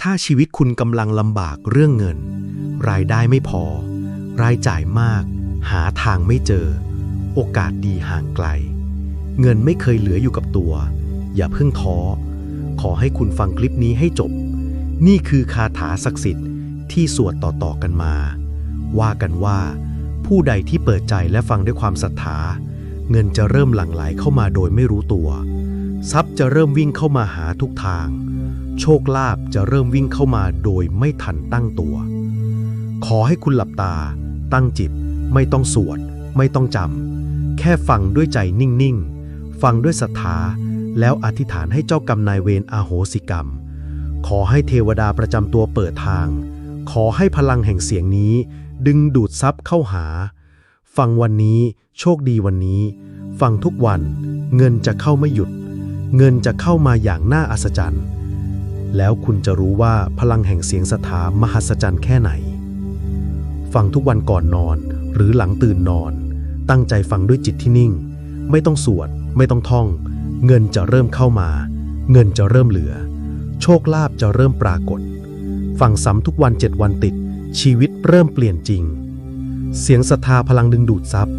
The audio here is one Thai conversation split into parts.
ถ้าชีวิตคุณกำลังลำบากเรื่องเงิน รายได้ไม่พอ รายจ่ายมาก หาทางไม่เจอ โอกาสดีห่างไกล เงินไม่เคยเหลืออยู่กับตัว อย่าเพิ่งท้อ ขอให้คุณฟังคลิปนี้ให้จบ นี่คือคาถาศักดิ์สิทธิ์ที่สวดต่อๆกันมา ว่ากันว่า ผู้ใดที่เปิดใจและฟังด้วยความศรัทธา เงินจะเริ่มหลั่งไหลเข้ามาโดยไม่รู้ตัว ทรัพย์จะเริ่มวิ่งเข้ามาหาทุกทาง โชคลาภจะเริ่มวิ่งเข้ามาโดยไม่ทันตั้งตัว ขอให้คุณหลับตา ตั้งจิต ไม่ต้องสวด ไม่ต้องจำ แค่ฟังด้วยใจนิ่ง ๆ ฟังด้วยศรัทธา แล้วอธิษฐานให้เจ้ากรรมนายเวรอาโหสิกรรม ขอให้เทวดาประจำตัวเปิดทาง ขอให้พลังแห่งเสียงนี้ ดึงดูดทรัพย์เข้าหา ฟังวันนี้ โชคดีวันนี้ ฟังทุกวัน เงินจะเข้าไม่หยุด เงินจะเข้ามาอย่างน่าอัศจรรย์ แล้วคุณจะรู้ว่าพลังแห่งเสียงสถามหัศจรรย์แค่ไหน ฟังทุกวันก่อนนอนหรือหลังตื่นนอน ตั้งใจฟังด้วยจิตที่นิ่ง ไม่ต้องสวด ไม่ต้องท่อง เงินจะเริ่มเข้ามา เงินจะเริ่มเหลือ โชคลาภจะเริ่มปรากฏ ฟังซ้ำทุกวันเจ็ดวันติด ชีวิตเริ่มเปลี่ยนจริง เสียงศรัทธาพลังดึงดูดทรัพย์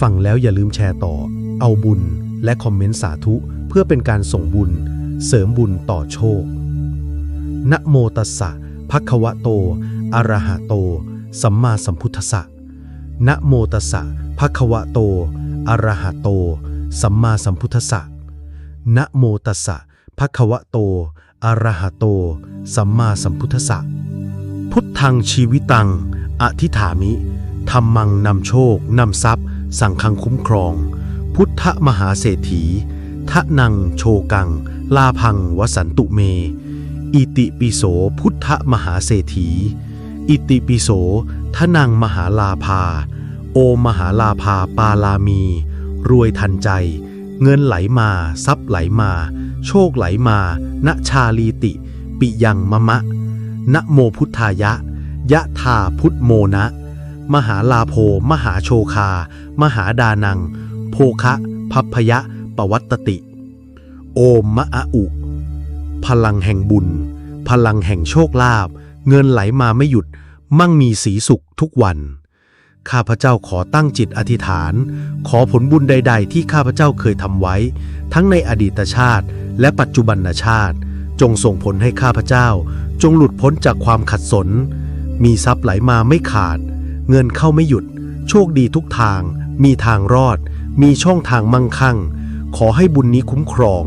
ฟังแล้วอย่าลืมแชร์ต่อ เอาบุญและคอมเมนต์สาธุเพื่อเป็นการส่งบุญ เสริมบุญต่อโชค นะโมตัสสะภะคะวะโต อะระหะโต สัมมาสัมพุทธัสสะนะโมตัสสะภะคะวะโต อะระหะโต สัมมาสัมพุทธัสสะนะโมตัสสะภะคะวะโต อะระหะโต สัมมาสัมพุทธัสสะพุทธังชีวิตัง อธิฐามิธรรมังนำโชคนำทรัพย์ สั่งฆังคุ้มครอง พุทธมหาเศรษฐีทะนังโชกัง ลาพังวสันตุเม อิติปิโสพุทธมหาเศรษฐี อิติปิโสทนังมหาลาภา โอมหาลาภาปาลามี รวยทันใจ เงินไหลมา ทรัพย์ไหลมา โชคไหลมาณชาลีติ ปิยังมะมะนะโมพุทธายะ ยะธาพุทโมนะ มหาลาโภ มหาโชคา มหาดานัง โภคะพัพพยะปวัตติ โอมมะอุ พลังแห่งบุญ พลังแห่งโชคลาภเงินไหลมาไม่หยุด มั่งมีสีสุขทุกวัน ข้าพเจ้าขอตั้งจิตอธิษฐาน ขอผลบุญใด ๆ ที่ข้าพเจ้าเคยทำไว้ ทั้งในอดีตชาติ และปัจจุบันชาติ จงส่งผลให้ข้าพเจ้า จงหลุดพ้นจากความขัดสน มีทรัพย์ไหลมาไม่ขาด เงินเข้าไม่หยุด โชคดีทุกทาง มีทางรอด มีช่องทางมั่งคั่ง ขอให้บุญนี้คุ้มครอง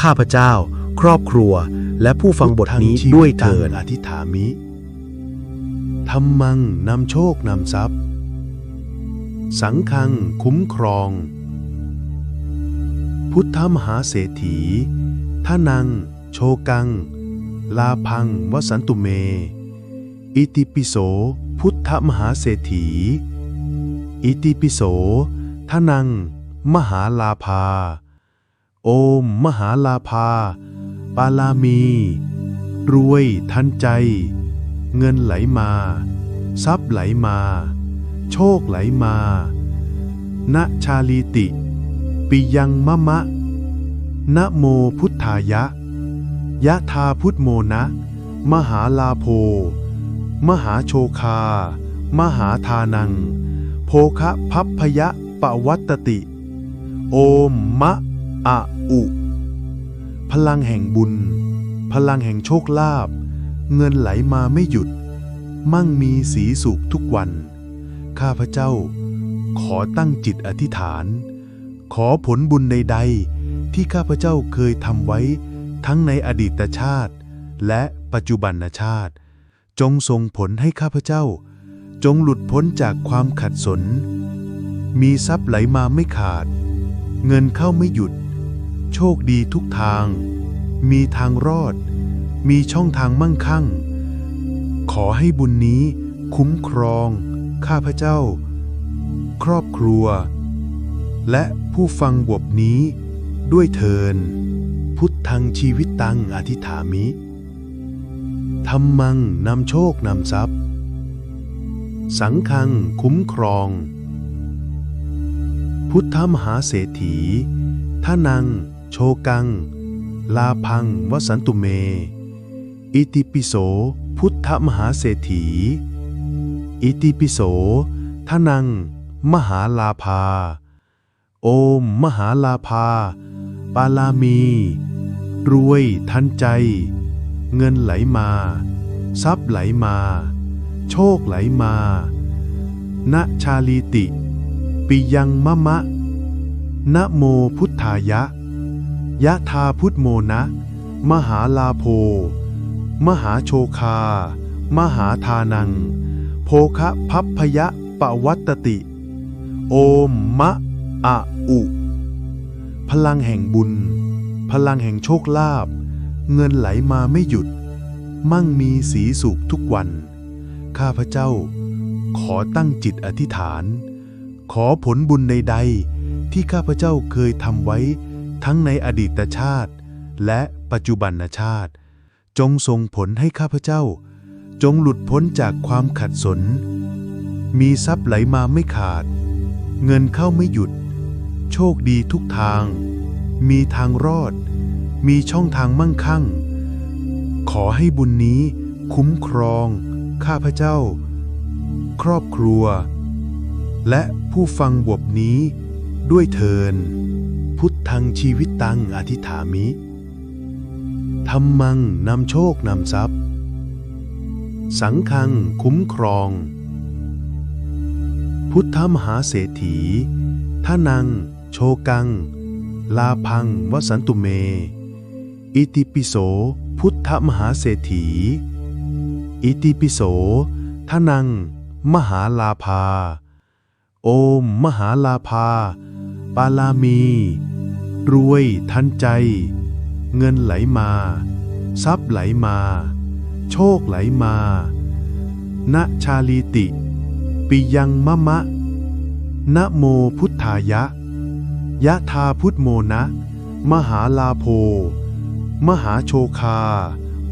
ข้าพเจ้า ครอบครัว และผู้ฟังบทนี้ด้วยเถิดอธิษฐามิธรรมังนำโชคนำทรัพย์ สังฆังคุ้มครอง พุทธมหาเศรษฐีท่านัง โชกัง ลาพังวสันตุเม อิติปิโส พุทธมหาเศรษฐี อิติปิโสท่านัง มหาลาภา โอม มหาลาภา ปาลามี รวยทันใจ เงินไหลมา ทรัพย์ไหลมา โชคไหลมาณชาลีติ ปิยังมะมะนะโมพุทธายะ ยะธาพุทโมนะ มหาลาโภมหาโชคา มหาทานังโภคะพัพพยะปะวัตติ โอมมะอะอุ พลังแห่งบุญ พลังแห่งโชคลาภเงินไหลมาไม่หยุด มั่งมีสีสุขทุกวัน ข้าพเจ้า ขอตั้งจิตอธิษฐาน ขอผลบุญใดๆ ที่ข้าพเจ้าเคยทำไว้ ทั้งในอดีตชาติ และปัจจุบันชาติ จงส่งผลให้ข้าพเจ้า จงหลุดพ้นจากความขัดสน มีทรัพย์ไหลมาไม่ขาด เงินเข้าไม่หยุด โชคดีทุกทาง มีทางรอด มีช่องทางมั่งคั่ง ขอให้บุญนี้คุ้มครอง ข้าพเจ้า ครอบครัว และผู้ฟังบทนี้ด้วยเทิน พุทธังชีวิตตังอธิษฐามิธรรมังนำโชคนำทรัพย์ สังฆังคุ้มครอง พุทธมหาเศรษฐีท่านัง ชกัง ลาพังวสันตุเม อิติปิโส พุทธมหาเศรษฐี อิติปิโสทนัง มหาลาภา โอม มหาลาภา ปาลามี รวยทันใจ เงินไหลมา ทรัพย์ไหลมา โชคไหลมา ณชาลีติ ปิยังมะมะนะโมพุทธายะ ยะทาพุทโมนะ มหาลาโภมหาโชคา มหาทานังโภคะพัพพยะปวัตติ โอมมะอะอุ พลังแห่งบุญ พลังแห่งโชคลาภ เงินไหลมาไม่หยุด มั่งมีสีสุขทุกวัน ข้าพเจ้า ขอตั้งจิตอธิษฐาน ขอผลบุญใดๆที่ข้าพเจ้าเคยทำไว้ ทั้งในอดีตชาติ และปัจจุบันชาติ จงส่งผลให้ข้าพเจ้า จงหลุดพ้นจากความขัดสน มีทรัพย์ไหลมาไม่ขาด เงินเข้าไม่หยุด โชคดีทุกทาง มีทางรอด มีช่องทางมั่งคั่ง ขอให้บุญนี้คุ้มครอง ข้าพเจ้า ครอบครัว และผู้ฟังบทนี้ด้วยเทิน พุทธังชีวิตตังอธิฐามิธรรมังนำโชคนำทรัพย์ สังฆังคุ้มครอง พุทธมหาเศรษฐีท่านัง โชกัง ลาพังวสันตุเม อิติปิโส พุทธมหาเศรษฐี อิติปิโสท่านัง มหาลาภา โอม มหาลาภา ปาลามี รวยทันใจ เงินไหลมา ทรัพย์ไหลมา โชคไหลมา ณชาลีติ ปิยังมะมะ นะโมพุทธายะ ยะทาพุทโมนะ มหาลาโภมหาโชคา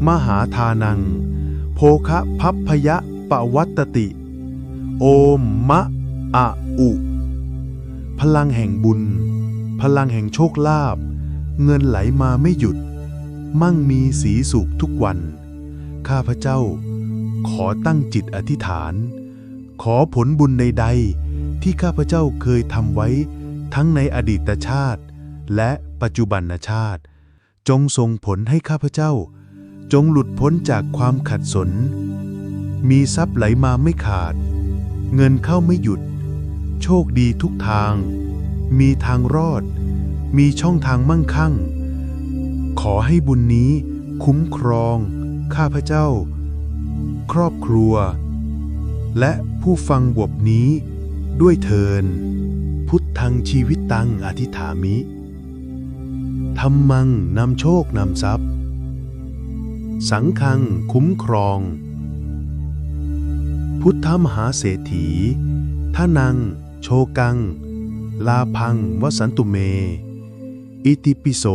มหาทานัง โภคะพัพพยะปะวัตติ โอมมะอะอุ พลังแห่งบุญ พลังแห่งโชคลาภเงินไหลมาไม่หยุด มั่งมีสีสุขทุกวัน ข้าพเจ้า ขอตั้งจิตอธิษฐาน ขอผลบุญใดๆที่ข้าพเจ้าเคยทำไว้ ทั้งในอดีตชาติ และปัจจุบันชาติ จงส่งผลให้ข้าพเจ้า จงหลุดพ้นจากความขัดสน มีทรัพย์ไหลมาไม่ขาด เงินเข้าไม่หยุด โชคดีทุกทาง มีทางรอด มีช่องทางมั่งคั่ง ขอให้บุญนี้คุ้มครอง ข้าพเจ้า ครอบครัว และผู้ฟังบทนี้ด้วยเทิน พุทธังชีวิตตังอธิษฐามิธรรมังนำโชคนำทรัพย์ สังฆังคุ้มครอง พุทธมหาเศรษฐีท่านัง โชกัง ลาพังวสันตุเม อิติปิโส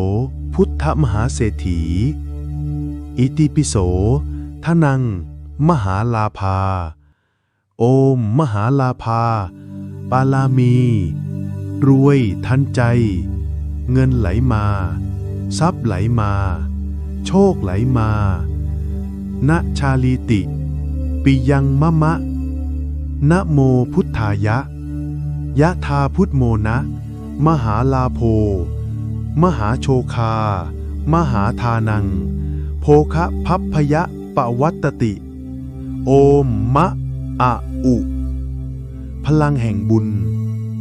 พุทธมหาเศรษฐี อิติปิโสทนัง มหาลาภา โอม มหาลาภา ปาลามี รวยทันใจ เงินไหลมา ทรัพย์ไหลมา โชคไหลมาณชาลีติ ปิยังมะมะนะโมพุทธายะ ยะทาพุทโมนะ มหาลาโภมหาโชคา มหาทานังโภคะพัพพยะปะวัตติ โอมมะอะอุ พลังแห่งบุญ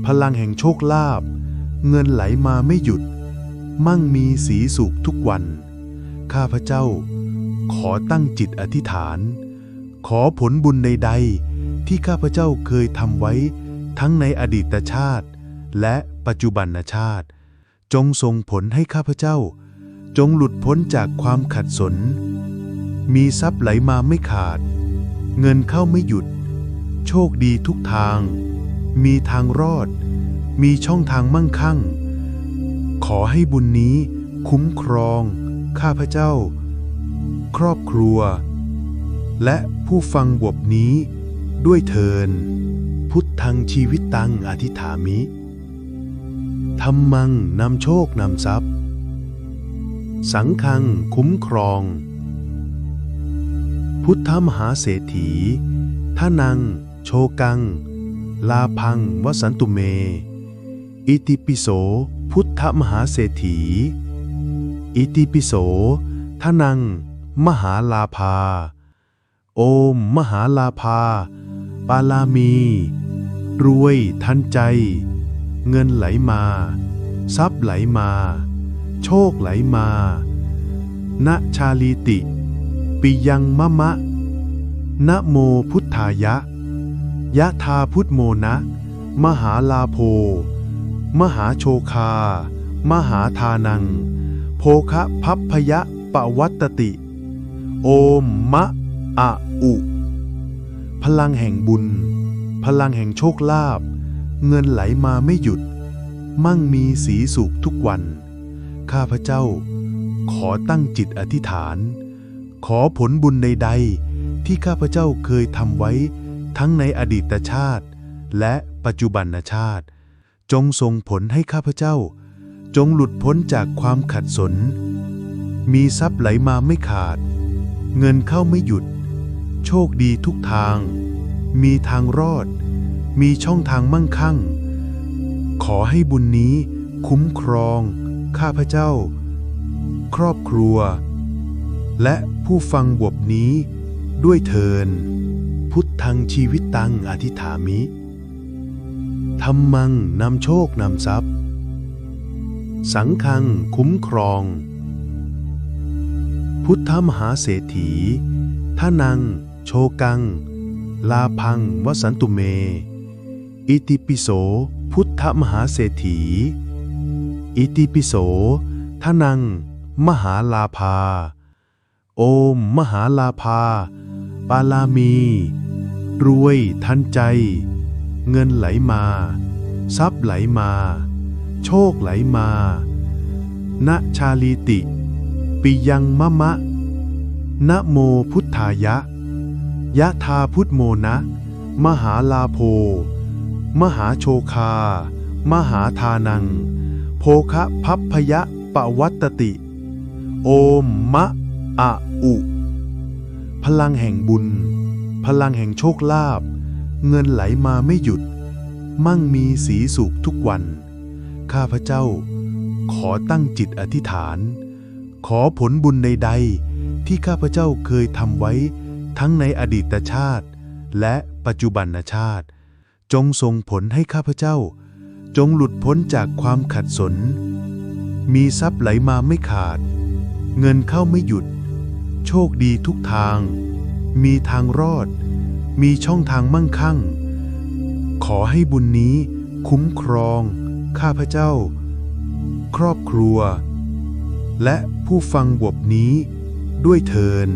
พลังแห่งโชคลาภ เงินไหลมาไม่หยุด มั่งมีสีสุขทุกวัน ข้าพเจ้า ขอตั้งจิตอธิษฐาน ขอผลบุญใดๆที่ข้าพเจ้าเคยทำไว้ ทั้งในอดีตชาติ และปัจจุบันชาติ จงส่งผลให้ข้าพเจ้า จงหลุดพ้นจากความขัดสน มีทรัพย์ไหลมาไม่ขาด เงินเข้าไม่หยุด โชคดีทุกทาง มีทางรอด มีช่องทางมั่งคั่ง ขอให้บุญนี้คุ้มครอง ข้าพเจ้า ครอบครัว และผู้ฟังบทนี้ด้วยเทิน พุทธังชีวิตตังอธิฐามิธรรมังนำโชคนำทรัพย์ สังฆังคุ้มครอง พุทธมหาเศรษฐีท่านัง โชกัง ลาพังวสันตุเม อิติปิโส พุทธมหาเศรษฐี อิติปิโสท่านัง มหาลาภา โอม มหาลาภา ปาลามี รวยทันใจ เงินไหลมา ทรัพย์ไหลมา โชคไหลมาณชาลีติ ปิยังมะมะนะโมพุทธายะ ยะทาพุทโมนะ มหาลาโภมหาโชคา มหาทานัง โภคะพัพพยะปะวัตตติโอมมะอะอุ พลังแห่งบุญ พลังแห่งโชคลาภเงินไหลมาไม่หยุด มั่งมีสีสุขทุกวัน ข้าพเจ้า ขอตั้งจิตอธิษฐาน ขอผลบุญใดๆ ที่ข้าพเจ้าเคยทำไว้ ทั้งในอดีตชาติ และปัจจุบันชาติ จงส่งผลให้ข้าพเจ้า จงหลุดพ้นจากความขัดสน มีทรัพย์ไหลมาไม่ขาด เงินเข้าไม่หยุด โชคดีทุกทาง มีทางรอด มีช่องทางมั่งคั่ง ขอให้บุญนี้คุ้มครอง ข้าพเจ้า ครอบครัว และผู้ฟังบทนี้ด้วยเทิน พุทธังชีวิตตังอธิษฐามิธรรมังนำโชคนำทรัพย์ สังฆังคุ้มครอง พุทธมหาเศรษฐีท่านัง โชกัง ลาพังวสันตุเม อิติปิโสพุทธมหาเศรษฐี อิติปิโสท่านัง มหาลาภา โอม มหาลาภา ปาลามี รวยทันใจ เงินไหลมา ทรัพย์ไหลมา โชคไหลมา ณชาลีติ ปิยังมะมะนะโมพุทธายะ ยะทาพุทโมนะ มหาลาโภมหาโชคา มหาทานัง โภคะพัพพยะปะวัตตติ โอมมะอะอุ พลังแห่งบุญ พลังแห่งโชคลาภ เงินไหลมาไม่หยุด มั่งมีสีสุขทุกวัน ข้าพเจ้า ขอตั้งจิตอธิษฐาน ขอผลบุญใดๆที่ข้าพเจ้าเคยทำไว้ ทั้งในอดีตชาติ และปัจจุบันชาติ จงส่งผลให้ข้าพเจ้า จงหลุดพ้นจากความขัดสน มีทรัพย์ไหลมาไม่ขาด เงินเข้าไม่หยุด โชคดีทุกทาง มีทางรอด มีช่องทางมั่งคั่ง ขอให้บุญนี้คุ้มครอง ข้าพเจ้า ครอบครัว และผู้ฟังบทนี้ด้วยเทิน